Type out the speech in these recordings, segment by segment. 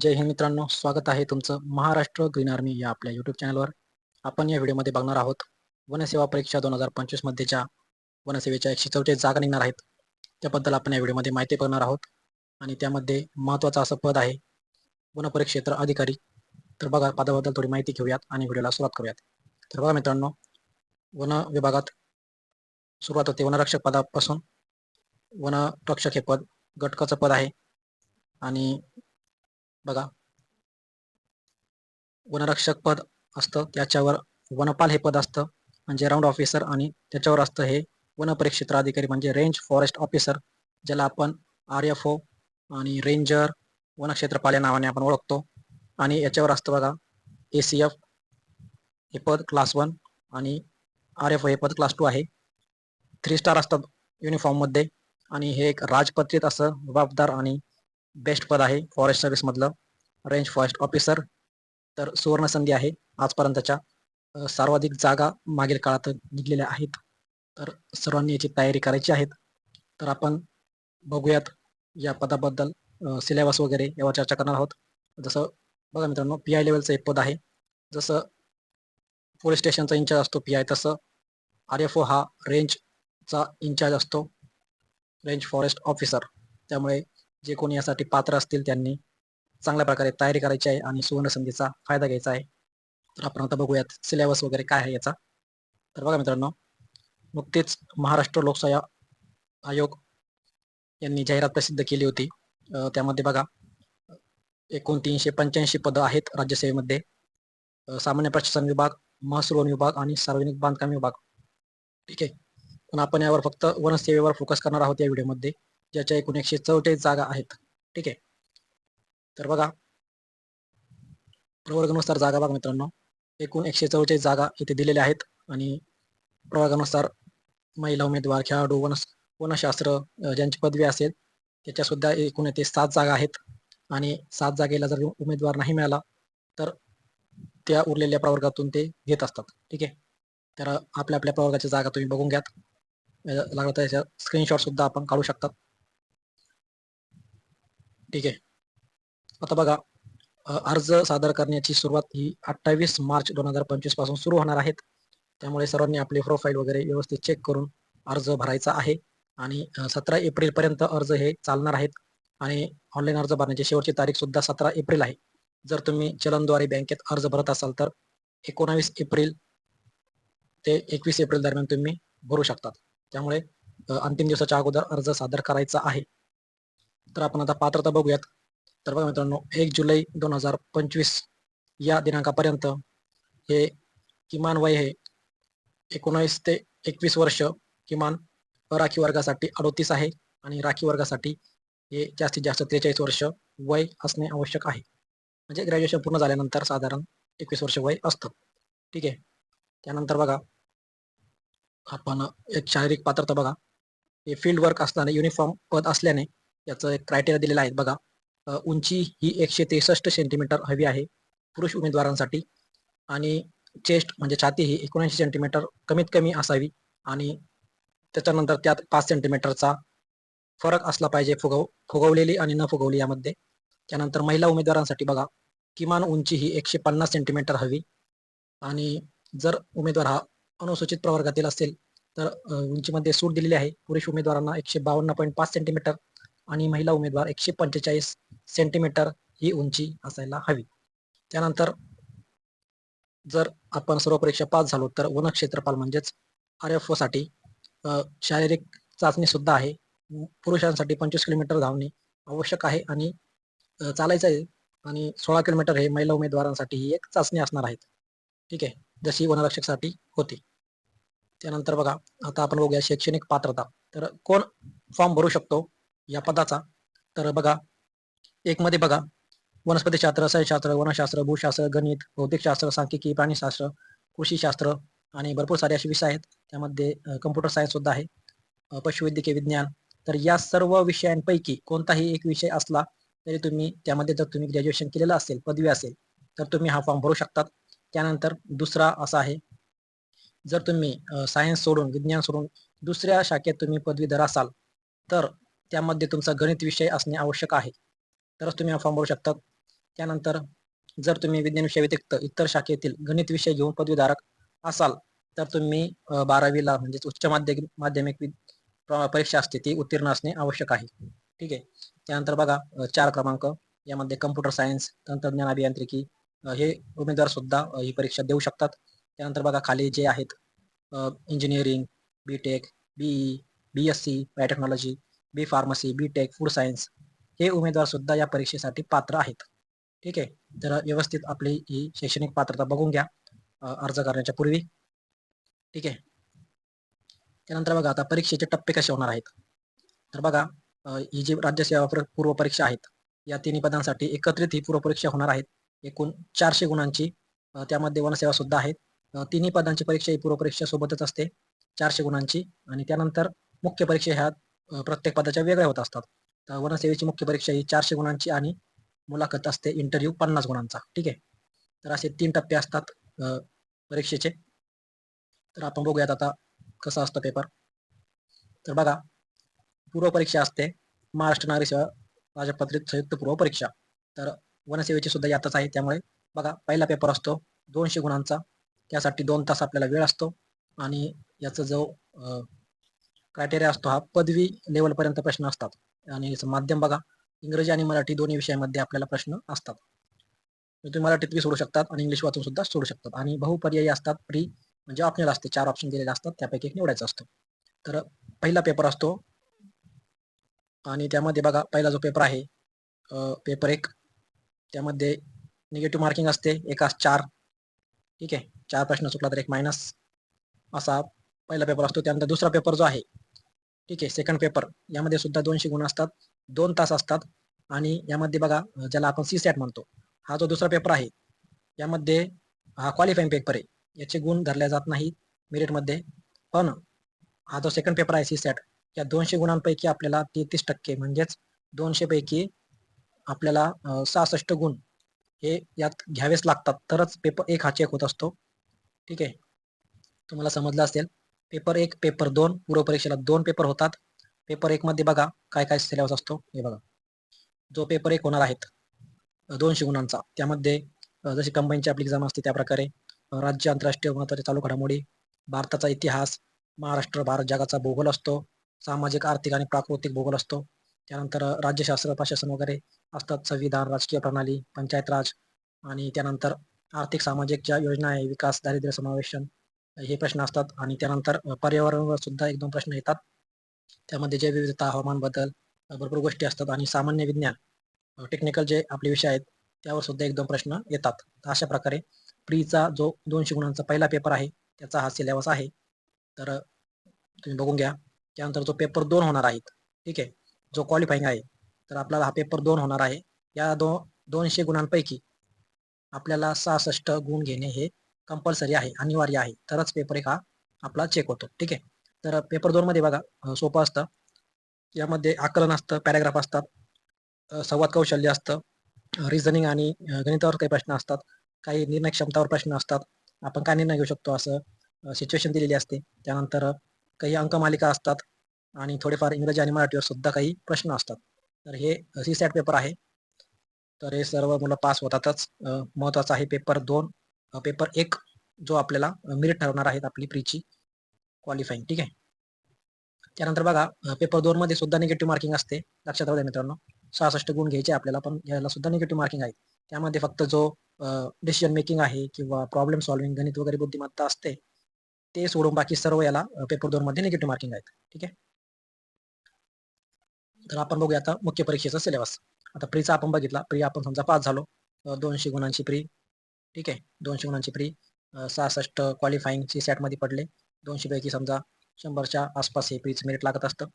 जय हिंद मित्रांनो स्वागत आहे तुमचं महाराष्ट्र ग्रीन आर्मी या आपल्या युट्यूब चॅनलवर आपण या व्हिडिओमध्ये बघणार आहोत वनसेवा परीक्षा दोन हजार पंचवीस मध्येच्या वनसेवेच्या एकशे चौतीस जागा निघणार आहेत. त्याबद्दल आपण या व्हिडिओमध्ये माहिती बघणार आहोत आणि त्यामध्ये महत्त्वाचं असं पद आहे वनपरिक्षेत्र अधिकारी. तर बघा पदाबद्दल थोडी माहिती घेऊयात आणि व्हिडिओला सुरुवात करूयात. तर बघा मित्रांनो वन विभागात सुरुवात होते वनरक्षक पदापासून. वनरक्षक हे पद गटकाचं पद आहे आणि बघा. वनरक्षक पद असतं त्याच्यावर वनपाल हे पद असतं म्हणजे राऊंड ऑफिसर आणि त्याच्यावर असतं हे वनपरिक्षेत्र अधिकारी म्हणजे रेंज फॉरेस्ट ऑफिसर ज्याला आपण आर एफ ओ आणि रेंजर वनक्षेत्रपाल या नावाने आपण ओळखतो. आणि याच्यावर असतं बघा ए सी एफ हे पद क्लास वन आणि आर एफ ओ हे पद क्लास टू आहे. थ्री स्टार असतात युनिफॉर्ममध्ये आणि हे एक राजपत्रित असं जबाबदार आणि बेस्ट पद आहे फॉरेस्ट सर्व्हिसमधलं रेंज फॉरेस्ट ऑफिसर तर सुवर्ण संधी आहे आजपर्यंतच्या सर्वाधिक जागा मागील काळात निघलेल्या आहेत. तर सर्वांनी याची तयारी करायची आहेत. तर आपण बघूयात या पदाबद्दल सिलेबस वगैरे यावर चर्चा करणार आहोत. जसं बघा मित्रांनो पी आय लेवलचं एक पद आहे. जसं पोलीस स्टेशनचा इन्चार्ज असतो पी आय तसं आर एफ ओ हा रेंजचा इन्चार्ज असतो. रेंज फॉरेस्ट ऑफिसर त्यामुळे जे कोणी यासाठी पात्र असतील त्यांनी चांगल्या प्रकारे तयारी करायची आहे आणि सुवर्ण संधीचा फायदा घ्यायचा आहे. तर आपण आता बघूयात सिलेबस वगैरे काय आहे याचा. तर बघा मित्रांनो नुकतेच महाराष्ट्र लोकसेवा आयोग यांनी जाहिरात प्रसिद्ध केली होती. त्यामध्ये बघा एकूण तीनशे पंच्याऐंशी पदं आहेत राज्यसेवेमध्ये सामान्य प्रशासन विभाग महसूल वन विभाग आणि सार्वजनिक बांधकाम विभाग. ठीक आहे? पण आपण यावर फक्त वनसेवेवर फोकस करणार आहोत या व्हिडिओमध्ये ज्याच्या एकूण एकशे चौवेचाळीस जागा आहेत. ठीक आहे? तर बघा. प्रवर्गानुसार जागा बघा मित्रांनो. एकूण एकशे चौचाळीस जागा इथे दिलेल्या आहेत आणि प्रवर्गानुसार महिला उमेदवार खेळाडू वन वनशास्त्र ज्यांची पदवी असेल त्याच्या सुद्धा एकूण येथे सात जागा आहेत. आणि सात जागेला जर उमेदवार नाही मिळाला तर त्या उरलेल्या प्रवर्गातून ते घेत असतात. ठीक आहे? तर आपल्या आपल्या प्रवर्गाच्या जागा तुम्ही बघून घ्यात. अ, त्याच्या तर स्क्रीनशॉट सुद्धा आपण काढू शकतात. ठीक आहे? आता बघा अर्ज सादर करण्याची सुरुवात ही अठ्ठावीस मार्च दोन हजार पंचवीसपासून सुरू होणार आहेत. त्यामुळे सर्वांनी आपले प्रोफाईल वगैरे व्यवस्थित चेक करून अर्ज भरायचा आहे. आणि सतरा एप्रिल पर्यंत अर्ज हे चालणार आहेत. आणि ऑनलाईन अर्ज भरण्याची शेवटची तारीख सुद्धा सतरा एप्रिल आहे. जर तुम्ही चलनद्वारे बँकेत अर्ज भरत असाल तर एकोणावीस एप्रिल ते एकवीस एप्रिल दरम्यान तुम्ही भरू शकतात. त्यामुळे अंतिम दिवसाच्या अगोदर अर्ज सादर करायचा आहे. तर आपण आता पात्रता बघूयात. तर बघा मित्रांनो एक जुलै दोन हजार पंचवीस या दिनांकापर्यंत हे किमान वय हे एकोणावीस ते एकवीस वर्ष किमान राखी वर्गासाठी अडोतीस आहे आणि राखी वर्गासाठी हे जास्तीत जास्त त्रेचाळीस वर्ष वय असणे आवश्यक आहे. म्हणजे ग्रॅज्युएशन पूर्ण झाल्यानंतर साधारण एकवीस वर्ष वय असतं. ठीक आहे? त्यानंतर बघा आपण एक शारीरिक पात्रता बघा. हे फील्ड वर्क असताना युनिफॉर्म पद असल्याने याचं एक क्रायटेरिया दिलेला आहे बघा. उंची ही एकशे त्रेसष्ट सेंटीमीटर हवी आहे पुरुष उमेदवारांसाठी. आणि चेस्ट म्हणजे छाती ही एकोणऐंशी सेंटीमीटर कमीत कमी असावी आणि त्याच्यानंतर त्यात पाच सेंटीमीटरचा फरक असला पाहिजे फुगव फुगवलेली आणि न फुगवली यामध्ये. त्यानंतर महिला उमेदवारांसाठी बघा किमान उंची ही एकशे पन्नास सेंटीमीटर हवी. आणि जर उमेदवार हा अनुसूचित प्रवर्गातील असेल तर उंचीमध्ये सूट दिलेली आहे. पुरुष उमेदवारांना एकशे बावन्न पॉईंट पाच सेंटीमीटर आणि महिला उमेदवार एकशे पंचेचाळीस सेंटीमीटर ही उंची असायला हवी. त्यानंतर जर आपण सर्व परीक्षा पास झालो तर वनक्षेत्रपाल म्हणजेच आर एफसाठी शारीरिक चाचणी सुद्धा आहे. पुरुषांसाठी पंचवीस किलोमीटर धावणे आवश्यक आहे आणि चालायचं आहे. आणि सोळा किलोमीटर हे महिला उमेदवारांसाठी ही एक चाचणी असणार आहेत ठीक आहे? जशी वनरक्षकसाठी होती. त्यानंतर बघा आता आपण बघूया शैक्षणिक पात्रता. तर कोण फॉर्म भरू शकतो? या पदाचा. तर बघा एक मध्ये बघा वनस्पतीशास्त्र रसायनशास्त्र वनशास्त्र भूशास्त्र गणित भौतिकशास्त्र सांख्यिकी प्राणीशास्त्र कृषीशास्त्र आणि भरपूर सारे असे विषय आहेत. त्यामध्ये कम्प्युटर सायन्स सुद्धा आहे पशुवैद्यकीय विज्ञान. तर या सर्व विषयांपैकी कोणताही एक विषय असला तरी तुम्ही त्यामध्ये जर तुम्ही ग्रॅज्युएशन केलेलं असेल पदवी असेल तर तुम्ही हा फॉर्म भरू शकतात. त्यानंतर दुसरा असा आहे जर तुम्ही सायन्स सोडून विज्ञान सोडून दुसऱ्या शाखेत तुम्ही पदवीधर असाल तर त्यामध्ये तुमचा गणित विषय असणे आवश्यक आहे. तरच तुम्ही हा फॉर्म भरू शकता. त्यानंतर जर तुम्ही विज्ञान विषय व्यतिरिक्त इतर शाखेतील गणित विषय घेऊन पदवीधारक असाल तर तुम्ही बारावीला म्हणजेच उच्च माध्यमिक माध्यमिक वि- प्र- परीक्षा असते ती उत्तीर्ण असणे आवश्यक आहे. ठीक आहे? त्यानंतर बघा चार क्रमांक. यामध्ये कम्प्युटर सायन्स तंत्रज्ञान अभियांत्रिकी हे उमेदवार सुद्धा ही परीक्षा देऊ शकतात. त्यानंतर बघा खाली जे आहेत engineering B tech BE B S C biotechnology B pharmacy B tech food science हे उमेदवार सुद्धा या परीक्षेसाठी पात्र आहेत. ठीक आहे? तर व्यवस्थित आपली ही शैक्षणिक पात्रता बघून घ्या अर्ज करण्याच्या पूर्वी. ठीक आहे? त्यानंतर बघा आता परीक्षेचे टप्पे कसे होणार आहेत. तर बघा ही जी राज्यसेवा सेवा पूर्व परीक्षा आहेत या तिन्ही पदांसाठी एकत्रित ही पूर्व परीक्षा होणार आहेत. एकूण चारशे गुणांची त्यामध्ये वनसेवा सुद्धा आहेत. तिन्ही पदांची परीक्षा ही पूर्व परीक्षा सोबतच असते चारशे गुणांची. आणि त्यानंतर मुख्य परीक्षा ह्या प्रत्येक पदाच्या वेगळ्या होत असतात. तर वनसेवेची मुख्य परीक्षा ही चारशे गुणांची आणि मुलाखत असते इंटरव्ह्यू पन्नास गुणांचा. ठीक आहे? तर असे तीन टप्पे असतात परीक्षेचे. तर आपण बघूयात आता कसा असतो पेपर तर बघा पूर्व परीक्षा असते महाराष्ट्र नागरिक सेवा राजपत्रित संयुक्त पूर्व परीक्षा. तर वनसेवेची सुद्धा यातच आहे त्यामुळे बघा पहिला पेपर असतो दोनशे गुणांचा. त्यासाठी दोन तास आपल्याला वेळ असतो आणि याचा जो क्रायटेरिया असतो हा पदवी लेवलपर्यंत प्रश्न असतात. आणि माध्यम बघा इंग्रजी आणि मराठी दोन्ही विषयामध्ये आपल्याला प्रश्न असतात. तुम्ही मराठीत बी सोडू शकतात आणि इंग्लिश वाचून सुद्धा सोडू शकतात. आणि बहुपर्यायी असतात प्री म्हणजे ऑप्शनल असते. चार ऑप्शन दिलेले असतात त्यापैकी एक निवडायचा असतो. तर पहिला पेपर असतो. आणि त्यामध्ये बघा पहिला जो पेपर आहे पेपर एक. त्यामध्ये निगेटिव्ह मार्किंग असते. एकास चार. ठीक आहे? चार प्रश्न चुकला तर एक मायनस असा पहिला पेपर असतो. त्यानंतर दुसरा पेपर जो आहे ठीक आहे सेकंड पेपर यामध्ये सुद्धा दोनशे गुण असतात दोन तास असतात आणि यामध्ये बघा ज्याला आपण सी सॅट म्हणतो हा जो दुसरा पेपर आहे यामध्ये हा क्वालिफाईंग पेपर आहे. याचे गुण धरले जात नाही मेरिटमध्ये पण हा जो सेकंड पेपर आहे सी सॅट या दोनशे गुणांपैकी आपल्याला तेहतीस टक्के म्हणजेच दोनशे पैकी आपल्याला सहासष्ट गुण हे यात घ्यावेच लागतात. तरच पेपर एक हा चेक होत असतो. ठीक आहे. तुम्हाला समजलं असेल. पेपर एक पेपर दोन पूर्व परीक्षेला दोन पेपर होतात. पेपर एक मध्ये बघा काय काय सिलेबस असतो. हे बघा. जो पेपर एक होणार आहेत दोनशे गुणांचा त्यामध्ये जशी कंबाईनची आपली एक्झाम असते त्या प्रकारे राज्य आंतरराष्ट्रीय महत्त्वाचे चालू घडामोडी भारताचा इतिहास महाराष्ट्र भारत जगाचा भूगोल असतो सामाजिक आर्थिक आणि प्राकृतिक भूगोल असतो. त्यानंतर राज्यशास्त्र प्रशासन वगैरे असतात. संविधान राजकीय प्रणाली पंचायत राज आणि त्यानंतर आर्थिक सामाजिक ज्या योजना आहे विकास दारिद्र्य समावेशन हे प्रश्न असतात आणि त्यानंतर पर्यावरणावर सुद्धा एक दोन प्रश्न येतात. त्यामध्ये जैवविविधता हवामान बदल भरपूर गोष्टी असतात आणि सामान्य विज्ञान टेक्निकल जे आपले विषय आहेत त्यावर सुद्धा एक दोन प्रश्न येतात. अशा प्रकारे प्रीचा जो दोनशे गुणांचा पहिला पेपर आहे त्याचा हा सिलेबस आहे. तर तुम्ही बघून घ्या. त्यानंतर जो पेपर दोन होणार आहेत ठीक आहे जो क्वालिफाईंग आहे तर आपल्याला हा पेपर दोन होणार आहे. या दो दोनशे गुणांपैकी आपल्याला सहासष्ट गुण घेणे हे कंपल्सरी आहे अनिवार्य आहे तरच पेपर एक हा आपला चेक होतो. ठीक आहे? तर पेपर दोन मध्ये बघा सोपं असतं. यामध्ये आकलन असतं पॅराग्राफ असतात संवाद कौशल्य असतं रिझनिंग आणि गणितावर काही प्रश्न असतात काही निर्णय क्षमतावर प्रश्न असतात आपण काय निर्णय घेऊ शकतो असं सिच्युएशन दिलेली असते. त्यानंतर काही अंकमालिका असतात आणि थोडेफार इंग्रजी आणि मराठीवर सुद्धा काही प्रश्न असतात. तर हे सी सॅट पेपर आहे. तर हे सर्व मुलं पास होतातच. अ, आहे पेपर दोन. पेपर एक जो आपल्याला मेरिट ठरवणार आहेत आपली प्रीची क्वालिफाईंग ठीक आहे? त्यानंतर बघा पेपर दोन मध्ये सुद्धा निगेटिव्ह मार्किंग असते लक्षात राहू द्या मित्रांनो. सहासष्ट गुण घ्यायचे आपल्याला पण याला सुद्धा निगेटिव्ह मार्किंग आहे त्यामध्ये फक्त जो डिसिजन मेकिंग आहे किंवा प्रॉब्लेम सॉल्व्हिंग गणित वगैरे बुद्धिमत्ता असते ते सोडून बाकी सर्व याला पेपर दोन मध्ये निगेटिव्ह मार्किंग आहेत ठीक आहे? तर आपण बघूया आता मुख्य परीक्षेचा सिलेबस आता प्रीचा आपण बघितला प्री आपण समजा पास झालो दोनशे गुणांची प्री ठीक आहे. दोनशे गुणांची फ्री सहासष्ट क्वालिफाईंगची सॅटमध्ये पडले. दोनशेपैकी समजा शंभरच्या आसपास हे प्रीचं मेरिट लागत असतं.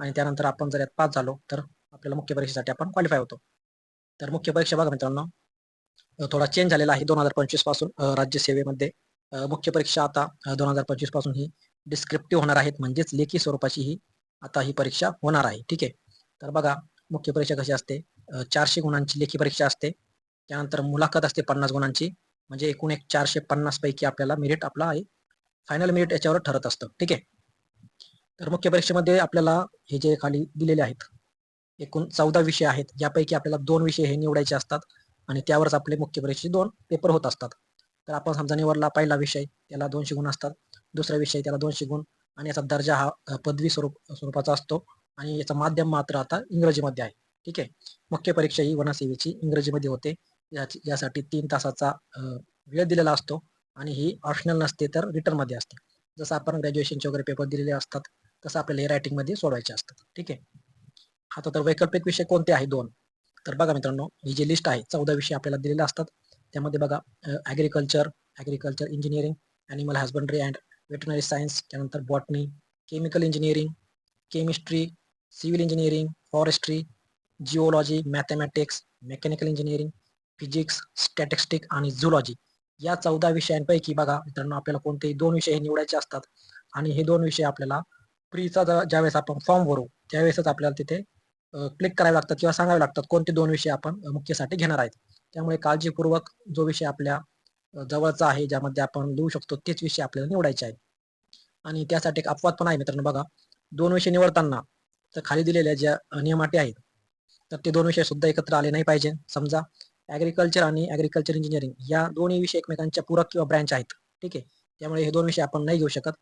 आणि त्यानंतर आपण जर यात पास झालो तर आपल्याला मुख्य परीक्षेसाठी आपण क्वालिफाय होतो. तर मुख्य परीक्षा बघा मित्रांनो. थोडा चेंज झालेला आहे दोन हजार पंचवीसपासून राज्यसेवेमध्ये. मुख्य परीक्षा आता दोन हजार पंचवीसपासून ही डिस्क्रिप्टिव्ह होणार आहेत. म्हणजेच लेखी स्वरूपाची ही आता ही परीक्षा होणार आहे. ठीक आहे. तर बघा मुख्य परीक्षा कशी असते? चारशे गुणांची लेखी परीक्षा असते. त्यानंतर मुलाखत असते पन्नास गुणांची. म्हणजे एकूण एक चारशे पन्नास पैकी आपल्याला मेरिट आपला आहे. फायनल मेरिट याच्यावर ठरत असतं. ठीक आहे? तर मुख्य परीक्षेमध्ये आपल्याला हे जे खाली दिलेले आहेत एकूण चौदा विषय आहेत. यापैकी आपल्याला दोन विषय हे निवडायचे असतात आणि त्यावरच आपले मुख्य परीक्षेचे दोन पेपर होत असतात. तर आपण समजा निवडला पहिला विषय त्याला दोनशे गुण असतात. दुसरा विषय त्याला दोनशे गुण आणि याचा दर्जा हा पदवी स्वरूप स्वरूपाचा असतो आणि याचा माध्यम मात्र आता इंग्रजीमध्ये आहे. ठीक आहे? मुख्य परीक्षा ही वनसेवेची इंग्रजीमध्ये होते. याची यासाठी तीन तासाचा वेळ दिलेला असतो आणि ही ऑप्शनल नसते तर रिटर्नमध्ये असते. जसं आपण ग्रॅज्युएशनचे वगैरे पेपर दिलेले असतात तसं आपल्याला हे रायटिंगमध्ये सोडवायचे असतात. ठीक आहे? आता तर वैकल्पिक विषय कोणते आहे दोन? तर बघा मित्रांनो ही जी लिस्ट आहे चौदा विषय आपल्याला दिलेले असतात. त्यामध्ये बघा agriculture agriculture engineering animal husbandry and veterinary science त्यानंतर botany chemical engineering chemistry civil engineering forestry geology mathematics mechanical engineering physics statistic आणि झुलॉजी या चौदा विषयांपैकी बघा मित्रांनो आपल्याला कोणतेही दोन विषय हे निवडायचे असतात आणि हे दोन विषय आपल्याला प्रीचा ज्यावेळेस आपण फॉर्म भरू त्यावेळेसच आपल्याला तिथे क्लिक करावे लागतात किंवा सांगावे लागतात कोणते दोन विषय आपण मुख्यसाठी घेणार आहेत. त्यामुळे काळजीपूर्वक जो विषय आपल्या जवळचा आहे ज्यामध्ये आपण लिहू शकतो तेच विषय आपल्याला निवडायचे आहेत. आणि त्यासाठी एक अपवाद पण आहे मित्रांनो बघा. दोन विषय निवडताना तर खाली दिलेल्या ज्या नियमाटी आहेत तर ते दोन विषय सुद्धा एकत्र आले नाही पाहिजे. समजा ऍग्रिकल्चर आणि ऍग्रिकल्चर इंजिनिअरिंग या दोन्ही विषय एकमेकांच्या पूरक किंवा ब्रँच आहेत. ठीक आहे? त्यामुळे हे दोन विषय आपण नाही घेऊ शकत.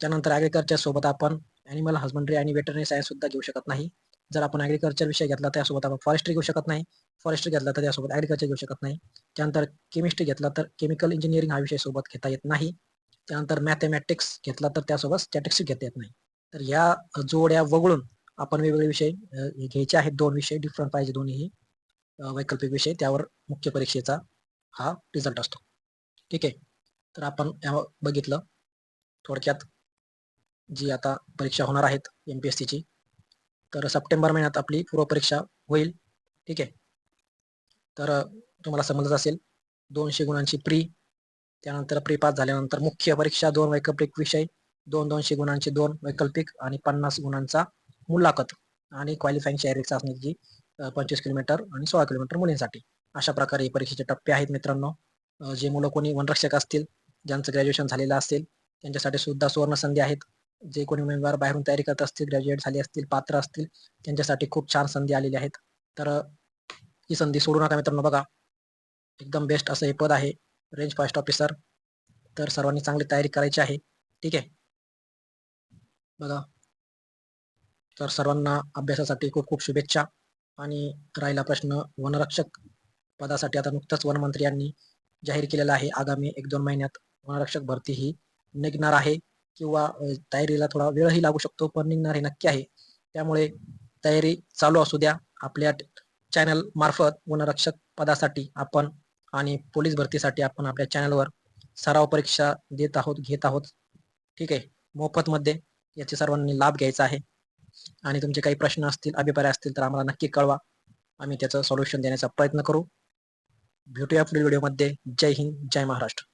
त्यानंतर ऍग्रिकल्चर सोबत आपण ॲनिमल हजबंड्री आणि वेटरनरी सायन्स सुद्धा घेऊ शकत नाही. जर आपण ऍग्रिकल्चर विषय घेतला त्यासोबत आपण फॉरेस्ट्री घेऊ शकत नाही. फॉरेस्ट्री घेतला तर त्यासोबत ऍग्रिकल्चर घेऊ शकत नाही. त्यानंतर केमिस्ट्री घेतला तर केमिकल इंजिनिअरिंग हा विषय सोबत घेता येत नाही. त्यानंतर मॅथमॅटिक्स घेतला तर त्यासोबत स्टॅटिक्स घेता येत नाही. तर या जोड्या वगळून आपण वेगवेगळे विषय घ्यायचे आहेत. दोन विषय डिफरंट पाहिजे दोन्हीही. वैकल्पिक विषय त्यावर मुख्य परीक्षेचा हा रिझल्ट असतो. ठीक आहे? तर आपण या बघितलं. थोडक्यात जी आता परीक्षा होणार आहेत एम पी एस सीची तर सप्टेंबर महिन्यात आपली पूर्वपरीक्षा होईल. ठीक आहे? तर तुम्हाला समजत असेल दोनशे गुणांची प्री त्यानंतर प्री पास झाल्यानंतर मुख्य परीक्षा दोन वैकल्पिक विषय दोन दोनशे गुणांचे दोन वैकल्पिक आणि पन्नास गुणांचा मुलाखत आणि क्वालिफाईंग शारीरिक चाचणी जी पंचवीस किलोमीटर आणि सोळा किलोमीटर मुलींसाठी. अशा प्रकारे परीक्षेचे टप्पे आहेत मित्रांनो. जे मुलं कोणी वनरक्षक असतील ज्यांचं ग्रॅज्युएशन झालेलं असेल त्यांच्यासाठी सुद्धा सुवर्ण संधी आहेत. जे कोणी उमेदवार बाहेरून तयारी करत असतील ग्रॅज्युएट झाले असतील पात्र असतील त्यांच्यासाठी खूप छान संधी आलेली आहेत. तर ही संधी सोडू नका मित्रांनो बघा. एकदम बेस्ट असं हे पद आहे. रेंज फॉरेस्ट ऑफिसर तर सर्वांनी चांगली तयारी करायची आहे. ठीक आहे? बघा. तर सर्वांना अभ्यासासाठी खूप खूप शुभेच्छा. आणि राहिला प्रश्न वनरक्षक पदासाठी आता नुकतंच वनमंत्री यांनी जाहीर केलेला आहे. आगामी एक दोन महिन्यात वनरक्षक भरती ही निघणार आहे किंवा तयारीला थोडा वेळही लागू शकतो पण निघणार हे नक्की आहे. त्यामुळे तयारी चालू असू द्या. आपल्या चॅनल मार्फत वनरक्षक पदासाठी आपण आणि पोलीस भरतीसाठी आपण आपल्या चॅनलवर सराव परीक्षा देत आहोत घेत आहोत. ठीक आहे. मोफतमध्ये याचे सर्वांनी लाभ घ्यायचा आहे. आणि तुमचे काही प्रश्न असतील अभिप्राय असतील तर आम्हाला नक्की कळवा. आम्ही त्याचं सोल्युशन देण्याचा प्रयत्न करू. भेटूया पुढील व्हिडिओमध्ये जय हिंद जय महाराष्ट्र.